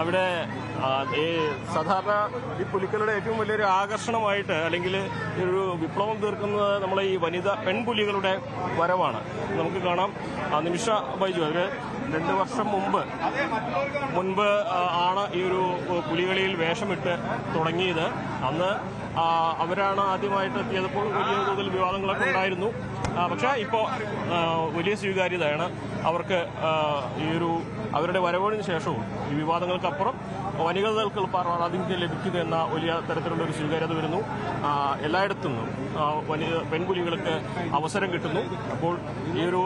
അവിടെ ഈ സാധാരണ ഈ പുലിക്കളുടെ ഏറ്റവും വലിയൊരു ആകർഷണമായിട്ട് അല്ലെങ്കിൽ ഒരു വിപ്ലവം തീർക്കുന്നത് നമ്മളെ ഈ വനിത പെൺപുലികളുടെ വരവാണ്. നമുക്ക് കാണാം. നിമിഷ ബൈജു അവർ രണ്ട് വർഷം മുമ്പ് മുൻപ് ആണ് ഈ ഒരു പുലികളിയിൽ വേഷമിട്ട് തുടങ്ങിയത്. അന്ന് അവരാണ് ആദ്യമായിട്ട് എത്തിയപ്പോൾ വലിയ തോതിൽ വിവാദങ്ങളൊക്കെ ഉണ്ടായിരുന്നു. പക്ഷേ ഇപ്പോൾ വലിയ സ്വീകാര്യതയാണ്. അവർക്ക് ഈ ഒരു അവരുടെ വരവോടിന് ശേഷവും ഈ വിവാദങ്ങൾക്കപ്പുറം വനിതകൾക്ക് പ്രാതിനിധ്യം ലഭിക്കുന്നു എന്ന വലിയ തരത്തിലുള്ള ഒരു സ്വീകാര്യത വരുന്നു. എല്ലായിടത്തു നിന്നും വനിത പെൺപുലികൾക്ക് അവസരം കിട്ടുന്നു. അപ്പോൾ ഈ ഒരു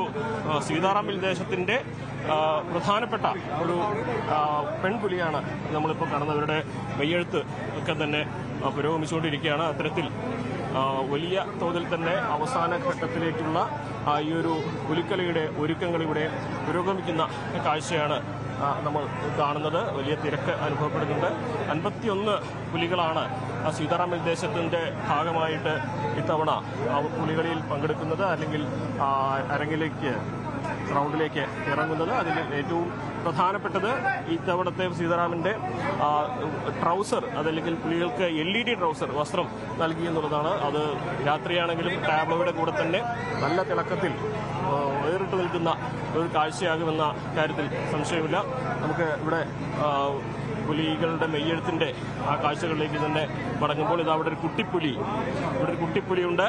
സീതാറാം ദേശത്തിന്റെ പ്രധാനപ്പെട്ട ഒരു പെൺപുലിയാണ് നമ്മളിപ്പോൾ കാണുന്നവരുടെ മെയ്യെഴുത്ത് ഒക്കെ തന്നെ പുരോഗമിച്ചുകൊണ്ടിരിക്കുകയാണ്. അത്തരത്തിൽ വലിയ തോതിൽ തന്നെ അവസാന ഘട്ടത്തിലേക്കുള്ള ഈ ഒരു പുലിക്കളിയുടെ ഒരുക്കങ്ങൾ ഇവിടെ പുരോഗമിക്കുന്ന കാഴ്ചയാണ് നമ്മൾ കാണുന്നത്. വലിയ തിരക്ക് അനുഭവപ്പെടുന്നുണ്ട്. അൻപത്തിയൊന്ന് പുലികളാണ് ആ സീതാറാം ദേശത്തിന്റെ ഭാഗമായിട്ട് ഇത്തവണ പുലികളിയിൽ പങ്കെടുക്കുന്നത്. അല്ലെങ്കിൽ അരങ്ങിലേക്ക് റൗണ്ടിലേക്ക് ഇറങ്ങുന്നത്. അതിൽ ഏറ്റവും പ്രധാനപ്പെട്ടത് ഇത്തവണത്തെ സീതാറാമിന്റെ ട്രൗസർ അതല്ലെങ്കിൽ പുലികൾക്ക് എൽ ഇ ഡി ട്രൗസർ വസ്ത്രം നൽകി എന്നുള്ളതാണ്. അത് രാത്രിയാണെങ്കിലും ടാബ്ലോയുടെ കൂടെ തന്നെ നല്ല തിളക്കത്തിൽ വേറിട്ട് നിൽക്കുന്ന ഒരു കാഴ്ചയാകുമെന്ന കാര്യത്തിൽ സംശയമില്ല. നമുക്ക് ഇവിടെ പുലികളുടെ മെയ്യെഴുത്തിന്റെ ആ കാഴ്ചകളിലേക്ക് തന്നെ മടങ്ങുമ്പോൾ ഇത് അവിടെ ഒരു കുട്ടിപ്പുലി. ഇവിടെ ഒരു കുട്ടിപ്പുലിയുണ്ട്.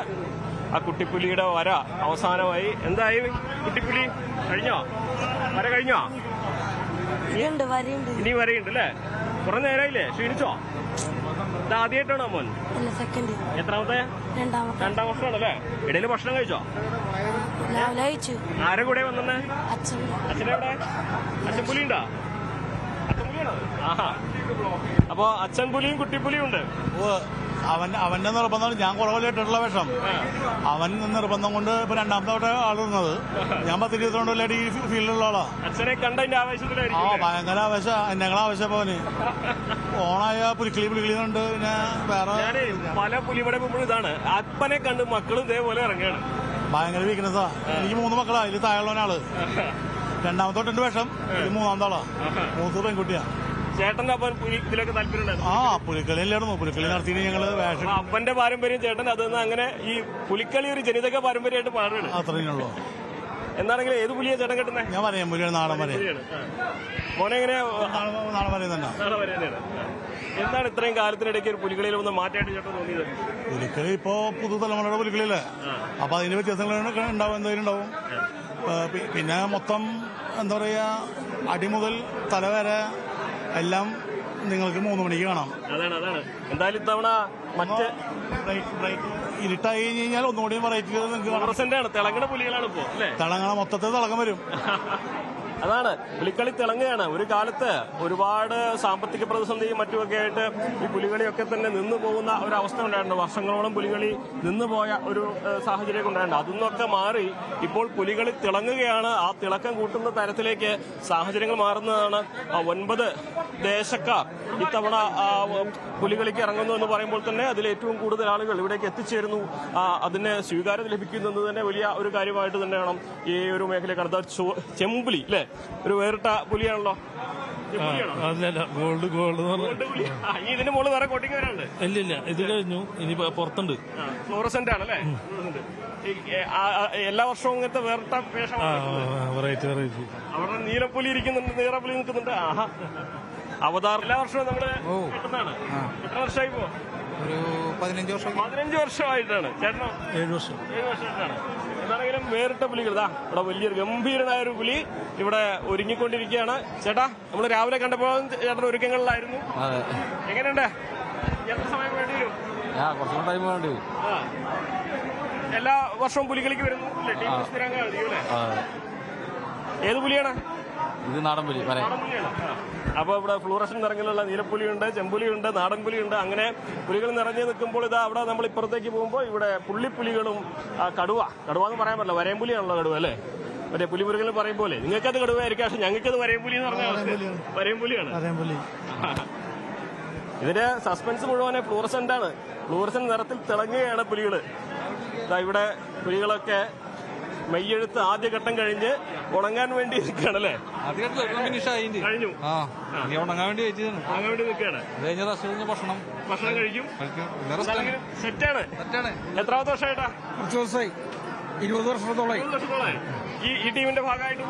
ആ കുട്ടിപ്പുലിയുടെ വര അവസാനമായി എന്തായി കുട്ടിപ്പുലി? കഴിഞ്ഞോ? വര കഴിഞ്ഞോ? ഇതുണ്ട് വരയുണ്ട്. ഇനി വരയുണ്ട് അല്ലേ കുറെ നേരമായില്ലേ ക്ഷീണിച്ചോ? ഇത് ആദ്യമായിട്ടാണോ മോൻ? അല്ല സെക്കൻഡ് എത്രാമത്തെ? രണ്ടാമത്തെ. രണ്ടാം വർഷമാണല്ലേ? ഇടയിൽ ഭക്ഷണം കഴിച്ചോ? രാവിലെ കഴിച്ചു. ആരെ കൂടെ വന്നെ? അച്ഛൻ. അച്ഛനെവിടെ? അച്ഛൻ പുലിണ്ടോ അച്ഛൻ പുലിയാണോ? ആഹാ. അപ്പൊ അച്ഛൻ പുലിയും കുട്ടിപ്പുലിയും ഉണ്ട്. അവൻ അവന്റെ നിർബന്ധം ഞാൻ കുറവല്ലേട്ടുള്ള വിഷം. അവൻ നിർബന്ധം കൊണ്ട് ഇപ്പൊ രണ്ടാമത്തെ വട്ടം ആളുന്നത് ഞാൻ പത്ത് ഇരുപത്തിരണ്ട് കൊല്ലമായിട്ട് ഈ ഫീൽഡിലുള്ള ആളാ. അച്ഛനെ കണ്ടതിന്റെ ആ ആവേശത്തിലായിരിക്കും ഭയങ്കര ആവേശ. ഞങ്ങളെ ആവേശം പോന് ഓണായ പുലിക്കിളി പുലിക്കിളി ഉണ്ട് പിന്നെ വേറെ പല പുലിയുടെ ഇതാണ്. അപ്പനെ കണ്ട് മക്കളും ഇതേപോലെ ഇറങ്ങുകയാണ്. ഭയങ്കര വീക്ക്നെസ്സാ എനിക്ക് മൂന്ന് മക്കളാ. ഇതിൽ താഴെയുള്ളവനാൾ. രണ്ടാമത്തെ തൊട്ടുണ്ട് വേഷം. ഇത് മൂന്നാമത്തെ ആളാ. മൂത്ത് പെൺകുട്ടിയാ. ചേട്ടന്റെ അപ്പൻ ഇതിലൊക്കെ താല്പര്യം ആ പുലിക്കളി നടത്തിയിട്ട് ഞങ്ങൾ വേഷം അപ്പന്റെ പാരമ്പര്യം ചേട്ടൻ അത് അങ്ങനെ ഈ പുലിക്കളി ഒരു ജനിതക പാരമ്പര്യമായിട്ട് മാറുകയാണ്. അത്രയുള്ളൂ എന്താണെങ്കിലും ഏത് പുലിയാ ചേട്ടൻ കിട്ടുന്നത് ഞാൻ പറയാം പുലിയാണ് നാടൻ വരെ. മോനെ എങ്ങനെ നാളെ നാളെ വരെ തന്നെ. വരെ എന്താണ് ഇത്രയും കാലത്തിനിടയ്ക്ക് ഒരു പുലികളിയിൽ ഒന്ന് മാറ്റമായിട്ട് ചേട്ടൻ തോന്നിയത്? പുലിക്കളി ഇപ്പോ പുതുതലമുറയുടെ പുലികളിയല്ലേ അപ്പൊ അതിന്റെ വ്യത്യാസങ്ങൾ ഉണ്ടാവും എന്തായാലും ഉണ്ടാവും. പിന്നെ മൊത്തം എന്താ പറയാ അടിമുതൽ തലവരെ തല വരെ എല്ലാം നിങ്ങൾക്ക് മൂന്ന് മണിക്ക് കാണാം. അതാണ് അതാണ്. എന്തായാലും ഇത്തവണ മറ്റ് ഇരുട്ടായി കഴിഞ്ഞ് കഴിഞ്ഞാൽ ഒന്നുകൂടി വെറൈറ്റി നിങ്ങൾക്ക് കാണാം. ആണ്. തിളങ്ങണ പുലികളാണ് ഇപ്പോ അല്ലേ? തിളങ്ങണ മൊത്തത്തിൽ തിളക്കം വരും. അതാണ്. പുലിക്കളി തിളങ്ങുകയാണ്. ഒരു കാലത്ത് ഒരുപാട് സാമ്പത്തിക പ്രതിസന്ധിയും മറ്റുമൊക്കെ ആയിട്ട് ഈ പുലികളിയൊക്കെ തന്നെ നിന്നു പോകുന്ന ഒരു അവസ്ഥ ഉണ്ടായിരുന്നു വർഷങ്ങളോളം പുലികളി നിന്നുപോയ ഒരു സാഹചര്യം ഉണ്ടായിരുന്നു അതൊന്നൊക്കെ മാറി ഇപ്പോൾ പുലികളി തിളങ്ങുകയാണ്. ആ തിളക്കം കൂട്ടുന്ന തരത്തിലേക്ക് സാഹചര്യങ്ങൾ മാറുന്നതാണ്. ഒൻപത് ദേശക്കാർ ഇത്തവണ പുലികളിക്ക് ഇറങ്ങുന്നു എന്ന് പറയുമ്പോൾ തന്നെ അതിൽ ഏറ്റവും കൂടുതൽ ആളുകൾ ഇവിടേക്ക് എത്തിച്ചേരുന്നു. അതിന് സ്വീകാര്യത ലഭിക്കുന്നു എന്ന് തന്നെ വലിയ ഒരു കാര്യമായിട്ട് തന്നെ വേണം ഈ ഒരു മേഖല കണ്ടത് ചെമ്പുലി അല്ലേ ഒരു വേറിട്ട പുലിയാണല്ലോ. അല്ലല്ല ഗോൾഡ് ഗോൾഡ് ഇതിന്റെ മുകളിൽ വേറെ കോട്ടിങ് വരാനുണ്ട്. ഇല്ല ഇല്ല ഇത് കഴിഞ്ഞു. ഇനി പുറത്തുണ്ട്. ഫ്ലോറസെന്റ് ആണല്ലേ? എല്ലാ വർഷവും ഇങ്ങനത്തെ വേറിട്ട വേഷമാണ് വെറൈറ്റി വെറൈറ്റി അവിടെ നീലപ്പുലി ഇരിക്കുന്നുണ്ട് നീറപ്പുലി നിൽക്കുന്നുണ്ട്. ആഹാ. അവതാർ എല്ലാ വർഷവും നമ്മൾ കിട്ടുന്നതാണ്. എത്ര വർഷമായി പോ ഒരു പതിനഞ്ച് വർഷം. പതിനഞ്ച് വർഷമായിട്ടാണ്. ചേട്ടനോ? ഏഴ് വർഷം. ഏഴ് വർഷമായിട്ടാണ്. എന്താണെങ്കിലും വേറിട്ട പുലികൾ. ഇതാ ഇവിടെ വലിയൊരു ഗംഭീരനായ ഒരു പുലി ഇവിടെ ഒരുങ്ങിക്കൊണ്ടിരിക്കുകയാണ്. ചേട്ടാ നമ്മൾ രാവിലെ കണ്ടപ്പോൾ ചേട്ടൻ ഒരുക്കങ്ങളിലായിരുന്നു. അതെ. എങ്ങനെയുണ്ട്? എത്ര സമയം വേണ്ടി വരും? ആ കുറച്ചുകൂടെ ടൈം വേണ്ടി വരും. ആ. എല്ലാ വർഷവും പുലികളിക്ക് വരുന്നു? ടീം സ്ഥിരാംഗമായിരിക്കും അല്ലേ? അതെ. ഏത് പുലിയാണ്? ഇത് നാടൻ പുലി വരെ നാടൻ പുലിയാണ്. അപ്പൊ ഇവിടെ ഫ്ലൂറസൻ നിറങ്ങിലുള്ള നീലപ്പുലിയുണ്ട് ചെമ്പുലിയുണ്ട് നാടൻ പുലിയുണ്ട് അങ്ങനെ പുലികൾ നിറഞ്ഞു നിൽക്കുമ്പോൾ ഇതാ അവിടെ നമ്മൾ ഇപ്പുറത്തേക്ക് പോകുമ്പോൾ ഇവിടെ പുള്ളിപ്പുലികളും കടുവ. കടുവ എന്ന് പറയാൻ പറ്റില്ല. വരയമ്പുലിയാണല്ലോ കടുവ അല്ലേ? മറ്റേ പുലിമുരുകൽ പറയും പോലെ നിങ്ങൾക്കത് കടുവയായിരിക്കും പക്ഷെ ഞങ്ങൾക്കത് വരയമ്പുലി എന്ന് പറഞ്ഞാൽ വരയമ്പുലിയാണ്. ഇതിന്റെ സസ്പെൻസ് മുഴുവനെ ഫ്ലൂറസെന്റ് ആണ്. ഫ്ലൂറസെന്റ് നിറത്തിൽ തിളങ്ങുകയാണ് പുലികൾ ഇവിടെ പുലികളൊക്കെ മെയ്യെഴുത്ത് ആദ്യഘട്ടം കഴിഞ്ഞ് ഉണങ്ങാൻ വേണ്ടി നിൽക്കുകയാണ് അല്ലേ കഴിഞ്ഞു. ഉണങ്ങാൻ വേണ്ടി ഉണങ്ങാൻ വേണ്ടി നിൽക്കുകയാണ്. ഭക്ഷണം. ഭക്ഷണം കഴിക്കും. സെറ്റാണ്. എത്രാമത്തെ വർഷമായിട്ടാ? കുറച്ച് ദിവസമായി. ഇരുപത് വർഷത്തോളമായി. ഈ ടീമിന്റെ ഭാഗമായിട്ട്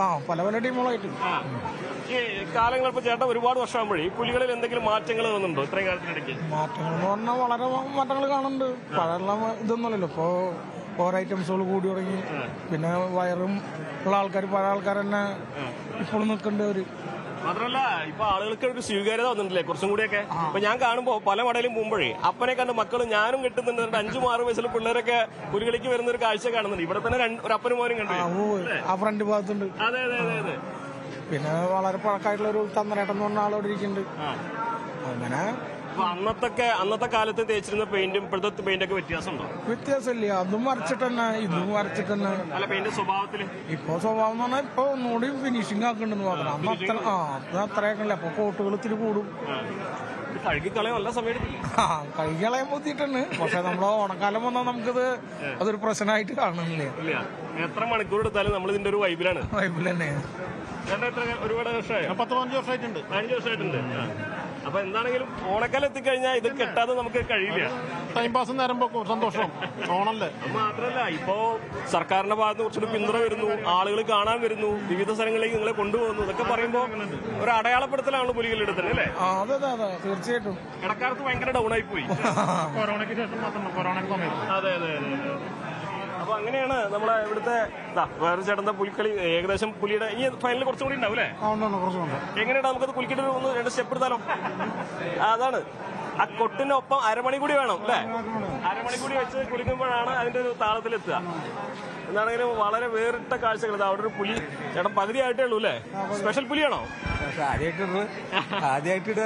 ആ. പല പല ടീമുകളായിട്ട്. ഈ കാലങ്ങൾ ഇപ്പൊ ചേട്ടൻ ഒരുപാട് വർഷമാകുമ്പോഴേ ഈ പുലികളിൽ എന്തെങ്കിലും മാറ്റങ്ങൾ വന്നിട്ടുണ്ടോ ഇത്രയും കാലത്തിനിടയ്ക്ക്? മാറ്റങ്ങൾ എന്ന് പറഞ്ഞാൽ വളരെ മാറ്റങ്ങൾ കാണുന്നുണ്ട്. പഴയ ഇതൊന്നുമല്ലല്ലോ. ഇപ്പോ ഓരോ ഐറ്റംസുകൾ കൂടി തുടങ്ങി. പിന്നെ വയറും ഉള്ള ആൾക്കാർ പല ആൾക്കാർ തന്നെ ഇപ്പോഴും നിൽക്കേണ്ട ഒരു മാത്രമല്ല ഇപ്പൊ ആളുകൾക്ക് ഒരു സ്വീകാര്യത വന്നിട്ടില്ലേ കുറച്ചും കൂടിയൊക്കെ? ഇപ്പൊ ഞാൻ കാണുമ്പോ പല മടയിലും പോകുമ്പോഴേ അപ്പനെ കണ്ട് മക്കളും ഞാനും കിട്ടുന്നുണ്ട് അഞ്ചും ആറ് വയസ്സിലെ പിള്ളേരൊക്കെ പുലികളിക്ക് വരുന്ന ഒരു കാഴ്ച കാണുന്നുണ്ട്. ഇവിടെ തന്നെ ഒരു അപ്പനും മോനും കണ്ടു. ആ, ഫ്രണ്ട് ഭാഗത്തുണ്ട്. അതെ അതെ അതെ അതെ. പിന്നെ വളരെ പഴക്കമായിട്ടുള്ള ഒരു തന്നലേട്ടൻ എന്ന് പറഞ്ഞ ആളോട് ഇരിക്കുന്നുണ്ട്. അങ്ങനെ അപ്പൊ അന്നത്തൊക്കെ അന്നത്തെ കാലത്ത് തേച്ചിരുന്ന പെയിന്റും ഇപ്പോഴത്തെ പെയിന്റ് ഒക്കെ വ്യത്യാസമുണ്ടോ? വ്യത്യാസമില്ല. അതും വരച്ചിട്ട് തന്നെ ഇതും വരച്ചിട്ട് തന്നെ അല്ല പെയിന്റ് സ്വഭാവത്തിൽ? ഇപ്പൊ സ്വഭാവം എന്ന് പറഞ്ഞാൽ ഇപ്പൊ ഒന്നുകൂടി ഫിനിഷിംഗ് ആക്കുന്നുണ്ടെന്ന് മാത്രം. അന്ന് അത്ര ആ അത് അത്രയൊക്കെ അപ്പൊ കോട്ടുകൾ ഇത്തിരി കൂടും. കഴുകിക്കളയാൻ ആ കൈകളയാൻ ബുദ്ധിട്ടുണ്ട് പക്ഷെ നമ്മൾ ഓണക്കാലം വന്നാൽ നമുക്കിത് അതൊരു പ്രശ്നമായിട്ട് കാണുന്നില്ലേ. ഇല്ല. എത്ര മണിക്കൂർ എടുത്താലും നമ്മൾ ഇതിന്റെ ഒരു വൈബിലാണ് വൈബിൽ തന്നെ. ഒരുപാട് വർഷമായി? പത്ത് പതിനഞ്ച് വർഷമായിട്ടുണ്ട്. അഞ്ചു വർഷമായിട്ടുണ്ട്. അപ്പൊ എന്താണെങ്കിലും ഓണക്കാലം എത്തിക്കഴിഞ്ഞാൽ ഇത് കെട്ടാതെ നമുക്ക് കഴിയില്ല. ടൈം പാസ് നേരം സന്തോഷം. ഓണല്ലേ? അത് മാത്രല്ല ഇപ്പോ സർക്കാരിന്റെ ഭാഗത്ത് കുറച്ചൊരു പിന്തുണ വരുന്നു. ആളുകൾ കാണാൻ വരുന്നു. വിവിധ സ്ഥലങ്ങളിലേക്ക് നിങ്ങളെ കൊണ്ടുപോകുന്നു. ഇതൊക്കെ പറയുമ്പോ ഒരു അടയാളപ്പെടുത്തലാണ് പുലികളുടെ തന്നെ അല്ലേ? ആ അതെ അതെ അതെ. തീർച്ചയായിട്ടും. ഇടക്കാലത്ത് ഭയങ്കര ഡൗൺ ആയി പോയി. കൊറോണയ്ക്ക് ശേഷം മാത്രം കൊറോണ സമയത്ത്. അതെ അതെ അതെ. അപ്പൊ അങ്ങനെയാണ് നമ്മളെ ഇവിടുത്തെ വേറെ ചേട്ടന്റെ പുലിക്കളി ഏകദേശം പുലിയുടെ ഇനി ഫൈനൽ കുറച്ചുകൂടി ഉണ്ടാവും അല്ലേ? എങ്ങനെയാണ് നമുക്കത് കുലിക്കിട്ട് ഒരു ഒന്ന് രണ്ട് സ്റ്റെപ്പ് എടുത്താലോ? അതാണ്. ആ കൊട്ടിനൊപ്പം അരമണി കൂടി വേണം അല്ലേ? അരമണി കൂടി വെച്ച് കുലിക്കുമ്പോഴാണ് അതിന്റെ ഒരു താളത്തിലെത്തുക. എന്താണെങ്കിലും വളരെ വേറിട്ട കാഴ്ചകൾ. അവിടെ ഒരു പുലി ചേട്ടൻ പകുതി ആയിട്ടേ ഉള്ളൂ അല്ലേ? സ്പെഷ്യൽ പുലിയാണോ? ആദ്യമായിട്ട് ആദ്യമായിട്ടിടുക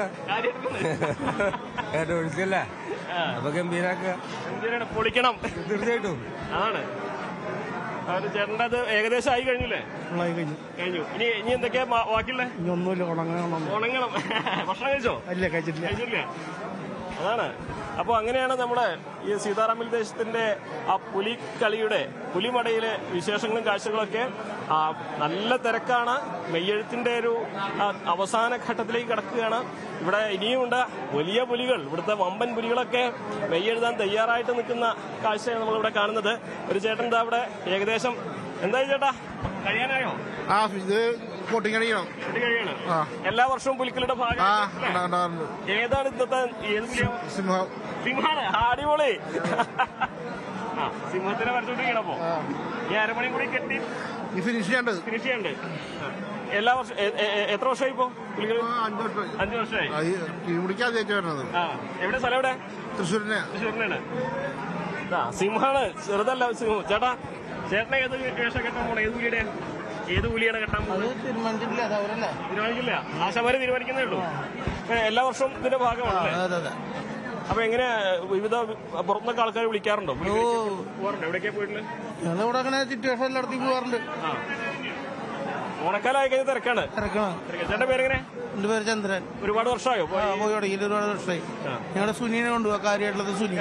ഒഴിച്ചല്ലേ അപ്പൊ ഗംഭീരാക്കുക. പൊളിക്കണം. തീർച്ചയായിട്ടും. അതാണ്. അത് ചേട്ടന്റെ അത് ഏകദേശം ആയി കഴിഞ്ഞില്ലേ? കഴിഞ്ഞു. കഴിഞ്ഞു. ഇനി ഇനി എന്തൊക്കെയാ ബാക്കിയുള്ളത് ബാക്കിയുള്ളേ? ഇനി ഒന്നുമില്ല ഉണങ്ങണം. ഉണങ്ങണം. ഭക്ഷണം കഴിച്ചോ? അല്ല കഴിച്ചിട്ടില്ല. കഴിഞ്ഞില്ല അതാണ്. അപ്പോൾ അങ്ങനെയാണ് നമ്മുടെ ഈ സീതാറാമിൽ ദേശത്തിന്റെ ആ പുലിക്കളിയുടെ പുലിമടയിലെ വിശേഷങ്ങളും കാഴ്ചകളൊക്കെ. നല്ല തിരക്കാണ്. മെയ്യെഴുത്തിന്റെ ഒരു അവസാന ഘട്ടത്തിലേക്ക് കിടക്കുകയാണ്. ഇവിടെ ഇനിയുമുണ്ട് വലിയ പുലികൾ. ഇവിടുത്തെ വമ്പൻ പുലികളൊക്കെ മെയ്യെഴുതാൻ തയ്യാറായിട്ട് നിൽക്കുന്ന കാഴ്ചയാണ് നമ്മളിവിടെ കാണുന്നത്. ഒരു ചേട്ടൻ ഇതാ അവിടെ ഏകദേശം എന്തായി ചേട്ടാ? കഴിയാനായോ? ആ ഇത് കോട്ടിങ് കഴിയണം? എല്ലാ വർഷവും പുലിക്കളുടെ ഭാഗം ഏതാണ് ഇന്നത്തെ സിംഹം. സിംഹാണ്. അടിപൊളി. സിംഹത്തിനെ വരച്ചോണ്ടിരിക്കണപ്പോ ഈ അരമണി കൂടി കെട്ടി ഫിനിഷ് ചെയ്യണ്ട്. ഫിനിഷ് ചെയ്യണ്ട്. എല്ലാ വർഷം എത്ര വർഷമായി ഇപ്പോ അഞ്ചു വർഷമായി. എവിടെ? സ്ഥലം എവിടെ? തൃശ്ശൂരിനെ. തൃശ്ശൂരിനാണ്. സിംഹാണ്. ചെറുതല്ല സിംഹം. ചേട്ടാ ചേട്ടനെ ഏത് വേഷം കെട്ടാൻ പോണേ? ഏത് പുലിയുടെ? ഏത് കൂലിയാണ് കെട്ടാൻ തീരുമാനിക്കില്ല ആശാമാര് തീരുമാനിക്കുന്നേ ഉള്ളൂ. എല്ലാ വർഷവും ഇതിന്റെ ഭാഗമാണ് അപ്പൊ എങ്ങനെ വിവിധ പുറത്തൊക്കെ ആൾക്കാർ വിളിക്കാറുണ്ടോ? എവിടേക്കാ പോയിട്ടുണ്ട് ഞങ്ങളിവിടെ അങ്ങനെ സിറ്റുവേഷൻ എല്ലായിടത്തും പോകാറുണ്ട് ആ. ഓണക്കാലമായി കഴിഞ്ഞ തിരക്കാണ്. തിരക്കണം. തിരക്ക്. ചേട്ടന്റെ പേരെങ്ങനെ? എന്റെ പേര് ചന്ദ്രൻ. ഒരുപാട് വർഷമായോ? പോയി തുടങ്ങി ഒരുപാട് വർഷമായി. ഞങ്ങളുടെ സുനീനെ കൊണ്ടുപോകാൻ കാര്യമായിട്ടുള്ളത് സുനി.